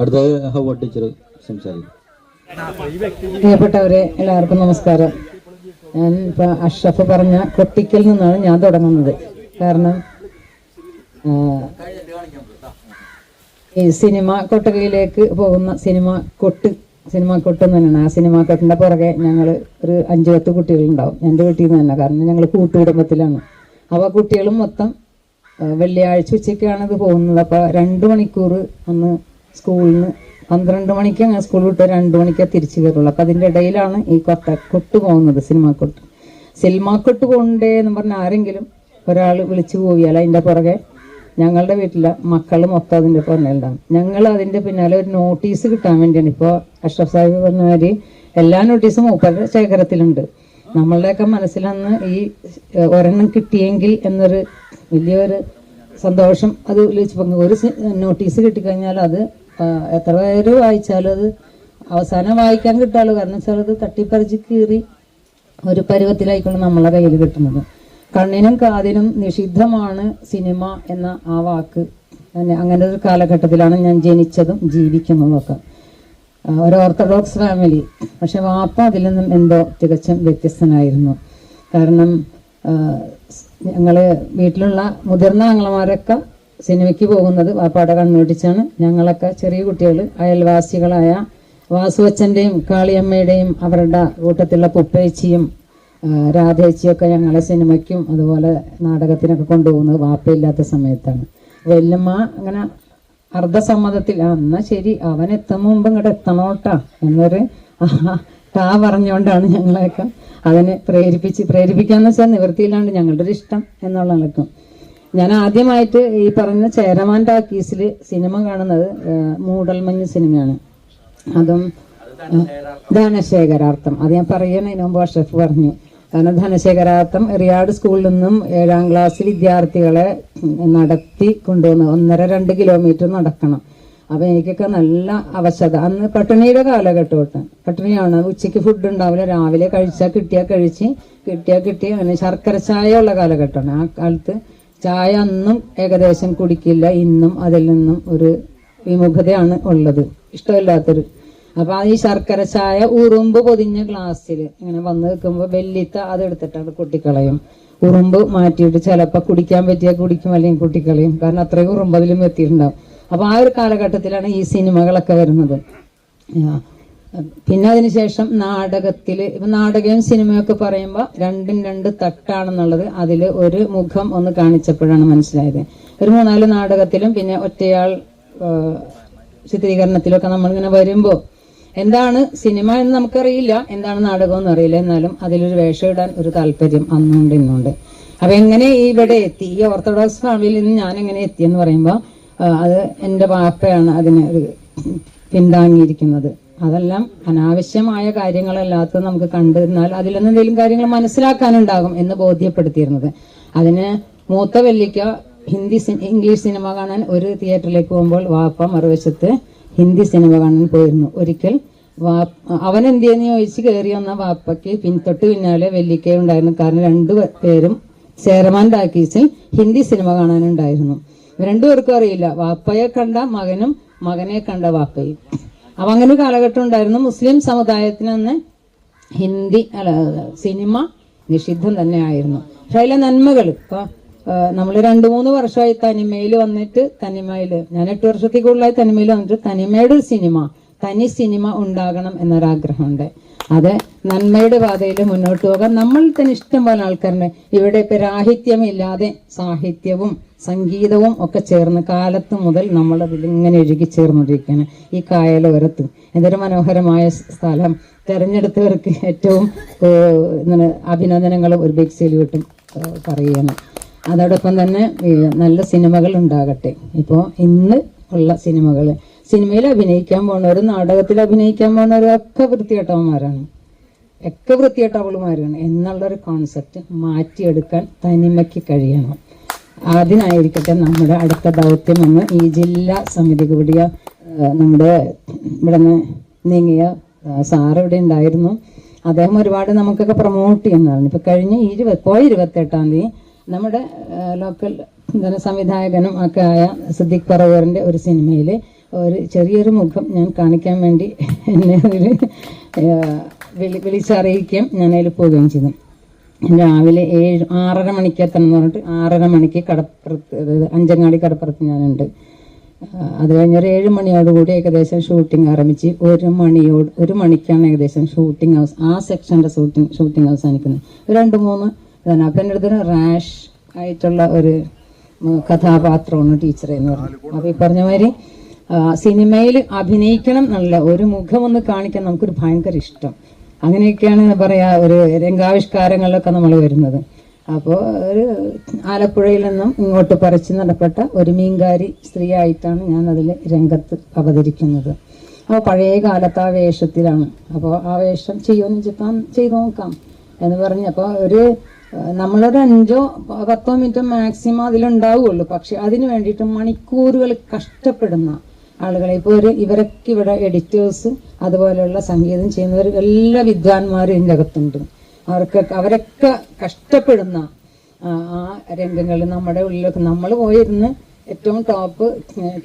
അടുത്തത് ടീച്ചർ സംസാരിക്കും. പ്രിയപ്പെട്ടവരെ എല്ലാവർക്കും നമസ്കാരം. ഞാൻ ഇപ്പൊ അഷ്റഫ് പറഞ്ഞ കൊട്ടിക്കൽ നിന്നാണ് ഞാൻ തുടങ്ങുന്നത്. കാരണം ഈ സിനിമ കൊട്ടകയിലേക്ക് പോകുന്ന സിനിമ കൊട്ട് സിനിമ കൊട്ട് തന്നെയാണ്. ആ സിനിമ കൊട്ടിന്റെ പുറകെ ഞങ്ങൾ ഒരു അഞ്ചു പത്ത് കുട്ടികളുണ്ടാവും. എന്റെ വീട്ടിൽ നിന്ന് തന്നെ. കാരണം ഞങ്ങൾ കൂട്ടുകുടുംബത്തിലാണ്. അപ്പോൾ കുട്ടികളും മൊത്തം വെള്ളിയാഴ്ച ഉച്ചയ്ക്കാണ് ഇത് പോകുന്നത്. അപ്പോൾ രണ്ട് മണിക്കൂർ അന്ന് സ്കൂളിൽ നിന്ന് പന്ത്രണ്ട് മണിക്ക് അങ്ങനെ സ്കൂൾ വിട്ട് രണ്ട് മണിക്കേ തിരിച്ചു വരുള്ളൂ അപ്പം അതിന്റെ ഇടയിലാണ് ഈ കൊട്ട കൊട്ട് പോകുന്നത് സിനിമ കൊട്ട്. സിനിമ കൊട്ട് കൊണ്ടേ എന്ന് പറഞ്ഞാൽ ആരെങ്കിലും ഒരാൾ വിളിച്ചു പോയാൽ അതിന്റെ പുറകെ ഞങ്ങളുടെ വീട്ടിലെ മക്കൾ മൊത്തം അതിന്റെ പുറമെ ഉണ്ടാകും ഞങ്ങൾ അതിന്റെ പിന്നാലെ ഒരു നോട്ടീസ് കിട്ടാൻ വേണ്ടിയാണ്. ഇപ്പോൾ അഷ്റഫ് സാഹിബ് പറഞ്ഞ മാതിരി എല്ലാ നോട്ടീസും മൂപ്പരുടെ ശേഖരത്തിലുണ്ട്. നമ്മളുടെയൊക്കെ മനസ്സിലന്ന് ഈ ഒരെണ്ണം കിട്ടിയെങ്കിൽ എന്നൊരു വലിയൊരു സന്തോഷം അത് പങ്കു ഒരു നോട്ടീസ് കിട്ടിക്കഴിഞ്ഞാൽ അത് എത്ര പേര് വായിച്ചാലും അത് അവസാനം വായിക്കാൻ കിട്ടാലോ. കാരണം വെച്ചാൽ അത് തട്ടിപ്പറിച്ച് കീറി ഒരു പരുവത്തിലായിക്കൊണ്ട് നമ്മളെ കയ്യിൽ കിട്ടുന്നത്. കണ്ണിനും കാതിനും നിഷിദ്ധമാണ് സിനിമ എന്ന ആ വാക്ക്. അങ്ങനെ ഒരു കാലഘട്ടത്തിലാണ് ഞാൻ ജനിച്ചതും ജീവിക്കുന്നതും ഒക്കെ. ഒരു ഓർത്തഡോക്സ് ഫാമിലി. പക്ഷെ വാപ്പ അതിൽ നിന്നും എന്തോ തികച്ചും വ്യത്യസ്തനായിരുന്നു. കാരണം ഞങ്ങൾ വീട്ടിലുള്ള മുതിർന്ന ആങ്ങളമാരൊക്കെ സിനിമയ്ക്ക് പോകുന്നത് വാപ്പാടെ കണ്ണുപിടിച്ചാണ് ഞങ്ങളൊക്കെ ചെറിയ കുട്ടികൾ അയൽവാസികളായ വാസുവച്ചന്റെയും കാളിയമ്മയുടെയും അവരുടെ കൂട്ടത്തിലുള്ള പുപ്പേച്ചിയും രാധേച്ചിയൊക്കെ ഞങ്ങളെ സിനിമയ്ക്കും അതുപോലെ നാടകത്തിനൊക്കെ കൊണ്ടുപോകുന്നത് വാപ്പയില്ലാത്ത സമയത്താണ്. വല്യമ്മ അങ്ങനെ അർദ്ധസമ്മതത്തിൽ ആ എന്നാ ശരി അവൻ എത്തും മുമ്പ് ഇങ്ങോട്ട് എത്തണോട്ടാ എന്നൊരു ടാ പറഞ്ഞുകൊണ്ടാണ് ഞങ്ങളെയൊക്കെ അതിനെ പ്രേരിപ്പിച്ച് പ്രേരിപ്പിക്കാന്ന് വെച്ചാൽ നിവൃത്തിയില്ലാണ്ട് ഞങ്ങളുടെ ഒരു ഇഷ്ടം എന്നുള്ള നിലക്കും ഞാൻ ആദ്യമായിട്ട് ഈ പറഞ്ഞ ചേരമാൻ ടാക്കീസിൽ സിനിമ കാണുന്നത് മൂടൽമഞ്ഞ് സിനിമയാണ്. അതും ധനശേഖരാർത്ഥം. അത് ഞാൻ പറയുന്നതിന് മുമ്പ് അഷ്റഫ് പറഞ്ഞു. കാരണം ധനശേഖരാർത്ഥം റിയാഡ് സ്കൂളിൽ നിന്നും ഏഴാം ക്ലാസ് വിദ്യാർത്ഥികളെ നടത്തി കൊണ്ടുവന്ന് ഒന്നര രണ്ട് കിലോമീറ്റർ നടക്കണം. അപ്പൊ എനിക്കൊക്കെ നല്ല അവശത. അന്ന് പട്ടിണിയുടെ കാലഘട്ടം തൊട്ട് പട്ടിണിയാണ്. ഉച്ചയ്ക്ക് ഫുഡ് ഉണ്ടാവില്ല. രാവിലെ കഴിച്ചാൽ കിട്ടിയാൽ കഴിച്ച് കിട്ടിയാൽ കിട്ടി അങ്ങനെ ശർക്കര ചായ ഉള്ള കാലഘട്ടമാണ്. ആ കാലത്ത് ചായ അന്നും ഏകദേശം കുടിക്കില്ല. ഇന്നും അതിൽ നിന്നും ഒരു വിമുഖതയാണ് ഉള്ളത്. ഇഷ്ടമില്ലാത്തൊരു. അപ്പൊ ഈ ശർക്കര ചായ ഉറുമ്പ് പൊതിഞ്ഞ ഗ്ലാസ്സിൽ ഇങ്ങനെ വന്ന് നിൽക്കുമ്പോൾ വെല്ലിത്ത അത് എടുത്തിട്ട് അത് കൊട്ടിക്കളയും. ഉറുമ്പ് മാറ്റിയിട്ട് ചിലപ്പോൾ കുടിക്കാൻ പറ്റിയ കുടിക്കും അല്ലെങ്കിൽ കുട്ടിക്കളയും. കാരണം അത്രയും ഉറുമ്പതിലും എത്തിയിട്ടുണ്ടാവും. അപ്പൊ ആ ഒരു കാലഘട്ടത്തിലാണ് ഈ സിനിമകളൊക്കെ വരുന്നത്. പിന്നെ അതിനുശേഷം നാടകത്തിൽ ഇപ്പൊ നാടകവും സിനിമയൊക്കെ പറയുമ്പോൾ രണ്ടും രണ്ട് തട്ടാണെന്നുള്ളത് അതിൽ ഒരു മുഖം ഒന്ന് കാണിച്ചപ്പോഴാണ് മനസ്സിലായത്. ഒരു മൂന്നാൽ നാടകത്തിലും പിന്നെ ഒറ്റയാൾ ചിത്രീകരണത്തിലൊക്കെ നമ്മളിങ്ങനെ വരുമ്പോ എന്താണ് സിനിമ എന്ന് നമുക്കറിയില്ല എന്താണ് നാടകം എന്ന് അറിയില്ല. എന്നാലും അതിലൊരു വേഷം ഇടാൻ ഒരു താല്പര്യം അന്നുണ്ട് ഇന്നുണ്ട്. അപ്പൊ എങ്ങനെ ഇവിടെ എത്തി? ഈ ഓർത്തഡോക്സ് ഫാമിലിയിൽ നിന്ന് ഞാൻ എങ്ങനെ എത്തിയെന്ന് പറയുമ്പോൾ അത് എന്റെ വാപ്പയാണ് അതിന് പിന്താങ്ങിയിരിക്കുന്നത്. അതെല്ലാം അനാവശ്യമായ കാര്യങ്ങളല്ലാത്തത് നമുക്ക് കണ്ടിരുന്നാൽ അതിൽ നിന്ന് എന്തെങ്കിലും കാര്യങ്ങൾ മനസ്സിലാക്കാനുണ്ടാകും എന്ന് ബോധ്യപ്പെടുത്തിയിരുന്നത്. അതിന് മൂത്ത വെല്ലിക്ക ഹിന്ദി ഇംഗ്ലീഷ് സിനിമ കാണാൻ ഒരു തിയേറ്ററിലേക്ക് പോകുമ്പോൾ വാപ്പ മറുവശത്ത് ഹിന്ദി സിനിമ കാണാൻ പോയിരുന്നു. ഒരിക്കൽ അവൻ എന്തിയെന്ന് ചോദിച്ച് കയറി വന്ന വാപ്പയ്ക്ക് പിൻതൊട്ട് പിന്നാലെ വെല്ലിക്ക ഉണ്ടായിരുന്നു. കാരണം രണ്ടു പേരും ചേരമാൻ ടാക്കീസിൽ ഹിന്ദി സിനിമ കാണാനുണ്ടായിരുന്നു. രണ്ടുപേർക്കും അറിയില്ല. വാപ്പയെ കണ്ട മകനും മകനെ കണ്ട വാപ്പയും. അപ്പൊ അങ്ങനെ ഒരു കാലഘട്ടം ഉണ്ടായിരുന്നു. മുസ്ലിം സമുദായത്തിന് അന്ന് ഹിന്ദി അല്ല സിനിമ നിഷിദ്ധം തന്നെ ആയിരുന്നു. പക്ഷെ അതിലെ നന്മകൾ ഇപ്പൊ നമ്മൾ രണ്ടു മൂന്ന് വർഷമായി തനിമയിൽ വന്നിട്ട് തനിമയിൽ ഞാൻ എട്ട് വർഷത്തിൽ കൂടുതലായി തനിമയിൽ വന്നിട്ട് തനിമയുടെ ഒരു സിനിമ തനി സിനിമ ഉണ്ടാകണം എന്നൊരാഗ്രഹമുണ്ട്. അത് നന്മയുടെ പാതയിൽ മുന്നോട്ട് പോകാൻ നമ്മൾ തന്നെ ഇഷ്ടം പോലെ ആൾക്കാരുണ്ട്. ഇവിടെ ഇപ്പൊ രാഹിത്യമില്ലാതെ സാഹിത്യവും സംഗീതവും ഒക്കെ ചേർന്ന് കാലത്ത് മുതൽ നമ്മൾ അതിൽ ഇങ്ങനെ ഒഴുകി ചേർന്നിരിക്കുകയാണ് ഈ കായലോരത്ത്. എന്തൊരു മനോഹരമായ സ്ഥലം. തെരഞ്ഞെടുത്തവർക്ക് ഏറ്റവും എന്താണ് അഭിനന്ദനങ്ങളും ഒരു ബിഗ് ഏഹ്, പറയുകയാണ്. അതോടൊപ്പം തന്നെ നല്ല സിനിമകൾ ഉണ്ടാകട്ടെ. ഇപ്പോൾ ഇന്ന് ഉള്ള സിനിമകൾ സിനിമയിൽ അഭിനയിക്കാൻ പോണവർ നാടകത്തിൽ അഭിനയിക്കാൻ പോണവർ ഒക്കെ വൃത്തികെട്ടവന്മാരാണ്. ഒക്കെ വൃത്തികെട്ടവളുമാരാണ്. എന്നുള്ളൊരു കോൺസെപ്റ്റ് മാറ്റിയെടുക്കാൻ തനിമയ്ക്ക് കഴിയണം. അതിനായിരിക്കട്ടെ നമ്മുടെ അടുത്ത ദൗത്യം എന്ന് ഈ ജില്ലാ സമിതി കൂടിയ നമ്മുടെ ഇവിടെ നിന്ന് നീങ്ങിയ സാറ് ഇവിടെ ഉണ്ടായിരുന്നു. അദ്ദേഹം ഒരുപാട് നമുക്കൊക്കെ പ്രൊമോട്ട് ചെയ്യുന്നതാണ്. ഇപ്പൊ കഴിഞ്ഞ ഇരുപത് പോയ ഇരുപത്തെട്ടാം തീയതി നമ്മുടെ ലോക്കൽ സംവിധായകനും ഒക്കെ ആയ സിദ്ദിഖ് പറവൂറിന്റെ ഒരു സിനിമയിൽ ഒരു ചെറിയൊരു മുഖം ഞാൻ കാണിക്കാൻ വേണ്ടി എന്നെ അതിൽ വിളി വിളിച്ചറിയിക്കുകയും ഞാൻ അതിൽ പോവുകയും ചെയ്തു. രാവിലെ ഏഴ് ആറര മണിക്ക് എത്തണം എന്ന് പറഞ്ഞിട്ട് ആറര മണിക്ക് കടപ്പുറത്ത് അതായത് അഞ്ചങ്ങാടി കടപ്പുറത്ത് ഞാനുണ്ട്. അത് കഴിഞ്ഞൊരു ഏഴ് മണിയോടുകൂടി ഏകദേശം ഷൂട്ടിംഗ് ആരംഭിച്ച് ഒരു മണിയോട് ഒരു മണിക്കാണ് ഏകദേശം ഷൂട്ടിംഗ് ഹൗസ് ആ സെക്ഷന്റെ ഷൂട്ടിംഗ് ഷൂട്ടിംഗ് അവസാനിക്കുന്നത് രണ്ട് മൂന്ന് ഇതാണ് അപ്പം എന്റെ അടുത്തൊരു റാഷ് ആയിട്ടുള്ള ഒരു കഥാപാത്രമാണ് ടീച്ചർ എന്ന് അപ്പോൾ ഈ പറഞ്ഞ മാതിരി സിനിമയിൽ അഭിനയിക്കണം എന്നുള്ള ഒരു മുഖം ഒന്ന് കാണിക്കാൻ നമുക്കൊരു ഭയങ്കര ഇഷ്ടം. അങ്ങനെയൊക്കെയാണ് പറയാ ഒരു രംഗാവിഷ്കാരങ്ങളിലൊക്കെ നമ്മൾ വരുന്നത്. അപ്പോൾ ഒരു ആലപ്പുഴയിൽ നിന്നും ഇങ്ങോട്ട് പറിച്ചു നടപ്പെട്ട ഒരു മീൻകാരി സ്ത്രീ ആയിട്ടാണ് ഞാൻ അതിൽ രംഗത്ത് അവതരിക്കുന്നത്. അപ്പോൾ പഴയ കാലത്ത് ആ വേഷത്തിലാണ്. അപ്പോൾ ആ വേഷം ചെയ്യുമെന്ന് വെച്ചിട്ടാൽ ചെയ്തു നോക്കാം എന്ന് പറഞ്ഞപ്പോൾ ഒരു ഏഹ്, നമ്മളൊരു അഞ്ചോ പത്തോ മിനിറ്റോ മാക്സിമം അതിലുണ്ടാവുകയുള്ളൂ പക്ഷെ അതിന് വേണ്ടിയിട്ട് മണിക്കൂറുകൾ കഷ്ടപ്പെടുന്ന ആളുകളെ. ഇപ്പോൾ ഒരു ഇവരൊക്കെ ഇവിടെ എഡിറ്റേഴ്സ് അതുപോലെയുള്ള സംഗീതം ചെയ്യുന്നവർ എല്ലാ വിദ്വാൻമാരും ഇതിന്റെ അകത്തുണ്ട്. അവർക്ക് അവരൊക്കെ കഷ്ടപ്പെടുന്ന ആ രംഗങ്ങൾ നമ്മുടെ ഉള്ളിലൊക്കെ. നമ്മൾ പോയിരുന്ന് ഏറ്റവും ടോപ്പ്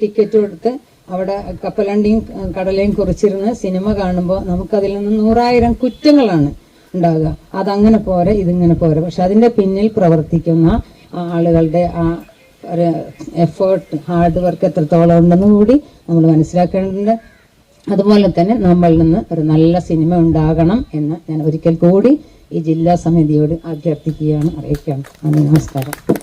ടിക്കറ്റ് കൊടുത്ത് അവിടെ കപ്പലണ്ടിയും കടലയും കുറിച്ചിരുന്ന് സിനിമ കാണുമ്പോൾ നമുക്കതിൽ നിന്ന് നൂറായിരം കുറ്റങ്ങളാണ് ഉണ്ടാവുക. അതങ്ങനെ പോരെ ഇതിങ്ങനെ പോരെ. പക്ഷെ അതിന്റെ പിന്നിൽ പ്രവർത്തിക്കുന്ന ആളുകളുടെ ആ ഒരു എഫേർട്ട് ഹാർഡ് വർക്ക് എത്രത്തോളം ഉണ്ടെന്ന് കൂടി നമ്മൾ മനസ്സിലാക്കേണ്ടതുണ്ട്. അതുപോലെ തന്നെ നമ്മളിൽ നിന്ന് ഒരു നല്ല സിനിമ ഉണ്ടാകണം എന്ന് ഞാൻ ഒരിക്കൽ കൂടി ഈ ജില്ലാ സമിതിയോട് അഭ്യർത്ഥിക്കുകയാണ്. അറിയിക്കാം. നന്ദി നമസ്കാരം.